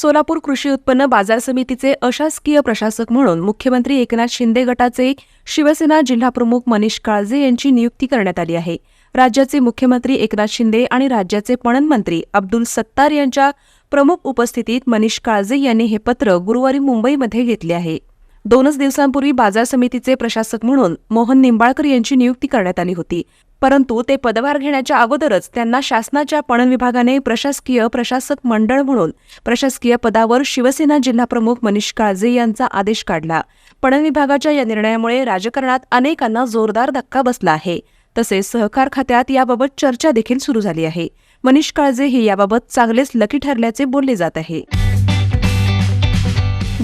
सोलापूर कृषी उत्पन्न बाजार समितीचे अशासकीय प्रशासक म्हणून मुख्यमंत्री एकनाथ शिंदे गटाचे शिवसेना जिल्हाप्रमुख मनीष काळजे यांची नियुक्ती करण्यात आली आहे. राज्याचे मुख्यमंत्री एकनाथ शिंदे आणि राज्याचे पणन मंत्री अब्दुल सत्तार यांच्या प्रमुख उपस्थितीत मनीष काळजे यांनी हे पत्र गुरुवारी मुंबईमध्ये घेतले आहे. दोनच दिवसांपूर्वी बाजार समितीचे प्रशासक म्हणून मोहन निंबाळकर यांची नियुक्ती करण्यात आली होती. परंतु ते पदभार घेण्याच्या अगोदरच त्यांना शासनाच्या पणन विभागाने प्रशासकीय प्रशासक मंडळ म्हणून प्रशासकीय पदावर शिवसेना जिल्हाप्रमुख मनीष काळजे यांचा आदेश काढला. पणन विभागाच्या या निर्णयामुळे राजकारणात अनेकांना जोरदार धक्का बसला आहे. तसेच सहकार खात्यात याबाबत चर्चा देखील सुरू झाली आहे. मनीष काळजे हे याबाबत चांगलेच लकी ठरल्याचे बोलले जात आहे.